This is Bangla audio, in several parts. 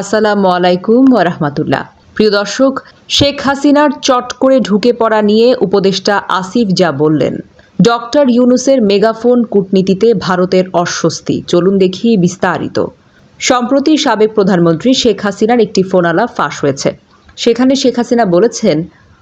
আসসালামু আলাইকুম ওরহমতুল্লাহ প্রিয় দর্শক, শেখ হাসিনার চট করে ঢুকে পড়া নিয়ে উপদেষ্টা আসিফ যা বললেন। ডক্টর ইউনুসের মেগাফোন কূটনীতিতে ভারতের অস্বস্তি। চলুন দেখি বিস্তারিত। সম্প্রতি সাবেক প্রধানমন্ত্রী শেখ হাসিনার একটি ফোনালাপ ফাঁস হয়েছে। সেখানে শেখ হাসিনা বলেছেন,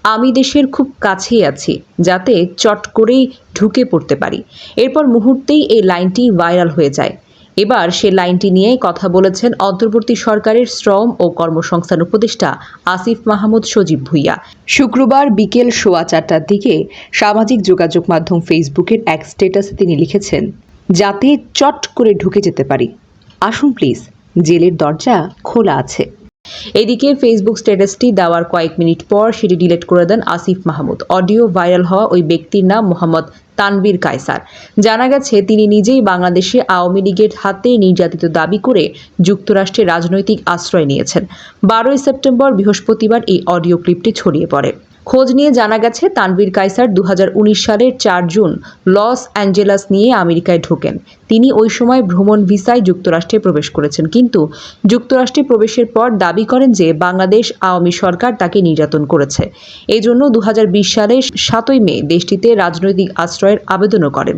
আমি দেশের খুব কাছেই আছি, যাতে চট করেই ঢুকে পড়তে পারি। এরপর মুহূর্তেই এই লাইনটি ভাইরাল হয়ে যায়। এবার সে লাইনটি নিয়েই কথা বলেছেন অন্তর্বর্তী সরকারের শ্রম ও কর্মসংস্থান উপদেষ্টা আসিফ মাহমুদ সজীব ভুইয়া। শুক্রবার বিকেল সোয়া চারটার দিকে সামাজিক যোগাযোগ মাধ্যম ফেসবুকের এক স্ট্যাটাসে তিনি লিখেছেন, যাতে চট করে ঢুকে যেতে পারি। আসুন প্লিজ, জেলের দরজা খোলা আছে। এদিকে ফেসবুক স্ট্যাটাসটি দেওয়ার কয়েক মিনিট পর সেটি ডিলিট করে দেন আসিফ মাহমুদ। অডিও ভাইরাল হওয়া ওই ব্যক্তির নাম মোহাম্মদ তানবীর কায়সার। জানা গেছে, তিনি নিজেই বাংলাদেশে আওয়ামী লীগের হাতে নির্যাতিত দাবি করে যুক্তরাষ্ট্রে রাজনৈতিক আশ্রয় নিয়েছেন। বারোই সেপ্টেম্বর বৃহস্পতিবার এই অডিও ক্লিপটি ছড়িয়ে পড়ে। খোঁজ নিয়ে জানা গেছে, তানভীর কাইসার দু হাজার উনিশ সালের চার জুন লস অ্যাঞ্জেলাস নিয়ে আমেরিকায় ঢোকেন। তিনি ওই সময় ভ্রমণ ভিসায় যুক্তরাষ্ট্রে প্রবেশ করেছেন। কিন্তু যুক্তরাষ্ট্রে প্রবেশের পর দাবি করেন যে বাংলাদেশ আওয়ামী সরকার তাকে নির্যাতন করেছে। এই জন্য দু সালের সাতই মে দেশটিতে রাজনৈতিক আশ্রয়ের আবেদনও করেন।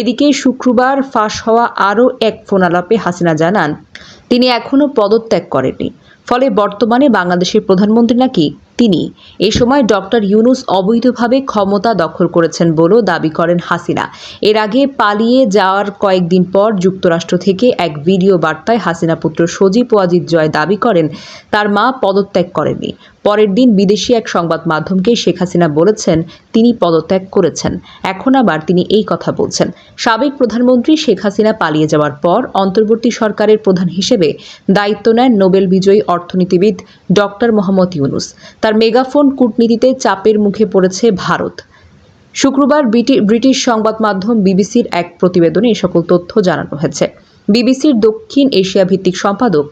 এদিকে শুক্রবার ফাঁস হওয়া আরও এক ফোনালাপে হাসিনা জানান, তিনি এখনও পদত্যাগ করেননি। ফলে বর্তমানে বাংলাদেশের প্রধানমন্ত্রী নাকি তিনি। এ সময় ডক্টর ইউনুস অবৈধভাবে ক্ষমতা দখল করেছেন বলেও দাবি করেন হাসিনা। এর আগে পালিয়ে যাওয়ার কয়েকদিন পর যুক্তরাষ্ট্র থেকে এক ভিডিও বার্তায় হাসিনা পুত্র সজীব ওয়াজিদ জয় দাবি করেন, তার মা পদত্যাগ করেননি। পরের দিন বিদেশি এক সংবাদ মাধ্যমকে শেখ হাসিনা বলেছেন, তিনি পদত্যাগ করেছেন। এখন আবার তিনি এই কথা বলছেন। সাবেক প্রধানমন্ত্রী শেখ হাসিনা পালিয়ে যাওয়ার পর অন্তর্বর্তী সরকারের প্রধান হিসেবে দায়িত্ব নেন নোবেল বিজয়ী অর্থনীতিবিদ ডক্টর মোহাম্মদ ইউনুস। তার মেগাফোন কূটনীতিতে চাপের মুখে পড়েছে ভারত। শুক্রবার ব্রিটিশ সংবাদ মাধ্যম বিবিসির এক প্রতিবেদনে এ সকল তথ্য জানানো হয়েছে। বিবিসির দক্ষিণ এশিয়া ভিত্তিক সম্পাদক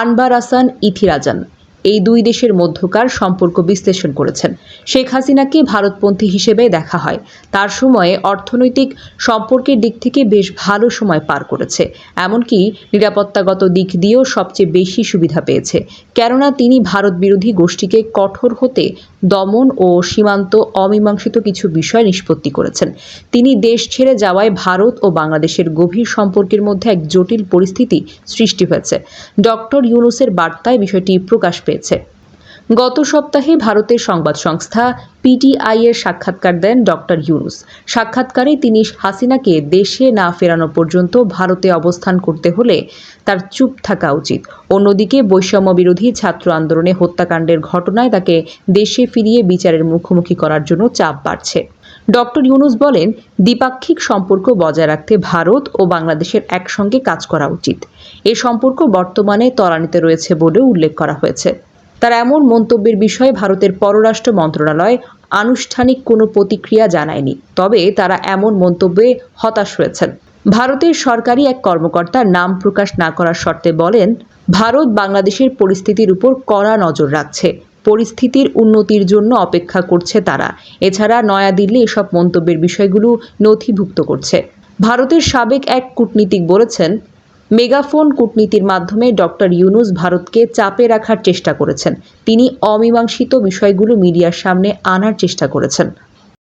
আনবার আসান ইথিরাজান এই দুই দেশের মধ্যকার সম্পর্ক বিশ্লেষণ করেছেন। শেখ হাসিনাকে ভারতপন্থী হিসেবে দেখা হয়। তার সময়ে অর্থনৈতিক সম্পর্কের দিক থেকে বেশ ভালো সময় পার করেছে। এমনকি নিরাপত্তাগত দিক দিয়েও সবচেয়ে বেশি সুবিধা পেয়েছে। কেননা তিনি ভারত বিরোধী গোষ্ঠীকে কঠোর হতে দমন ও সীমান্ত অমীমাংসিত কিছু বিষয় নিষ্পত্তি করেছেন। তিনি দেশ ছেড়ে যাওয়ায় ভারত ও বাংলাদেশের গভীর সম্পর্কের মধ্যে এক জটিল পরিস্থিতি সৃষ্টি হয়েছে। ডক্টর ইউনুসের বার্তায় বিষয়টি প্রকাশ পেয়েছে। গত সপ্তাহে ভারতের সংবাদ সংস্থা পিটিআই এর সাক্ষাৎকার দেন ডক্টর ইউনুস। সাক্ষাৎকারে তিনি হাসিনাকে দেশে না ফেরানো পর্যন্ত ভারতে অবস্থান করতে হলে তার চুপ থাকা উচিত। অন্যদিকে বৈষম্য বিরোধী ছাত্র আন্দোলনে হত্যাকাণ্ডের ঘটনায় তাকে দেশে ফিরিয়ে বিচারের মুখোমুখি করার জন্য চাপ বাড়ছে। ডক্টর ইউনুস বলেন, দ্বিপাক্ষিক সম্পর্ক বজায় রাখতে ভারত ও বাংলাদেশের একসঙ্গে কাজ করা উচিত। এ সম্পর্ক বর্তমানে ত্বরান্বিতে রয়েছে বলেও উল্লেখ করা হয়েছে। তার এমন মন্তব্যের বিষয়ে ভারতের পররাষ্ট্র মন্ত্রণালয় আনুষ্ঠানিক কোনো প্রতিক্রিয়া জানায়নি, তবে তারা এমন মন্তব্যে হতাশ হয়েছেন। ভারতের সরকারি এক কর্মকর্তা নাম প্রকাশ না করার শর্তে বলেন, ভারত বাংলাদেশের পরিস্থিতির উপর কড়া নজর রাখছে। পরিস্থিতির উন্নতির জন্য অপেক্ষা করছে তারা। এছাড়া নয়াদিল্লি এসব মন্তব্যের বিষয়গুলো নথিভুক্ত করছে। ভারতের সাবেক এক কূটনীতিক বলেছেন, মেগাফোন কূটনীতির মাধ্যমে ডক্টর ইউনুস ভারতকে চাপে রাখার চেষ্টা করেছেন। তিনি অমীমাংসিত বিষয়গুলো মিডিয়ার সামনে আনার চেষ্টা করেছেন।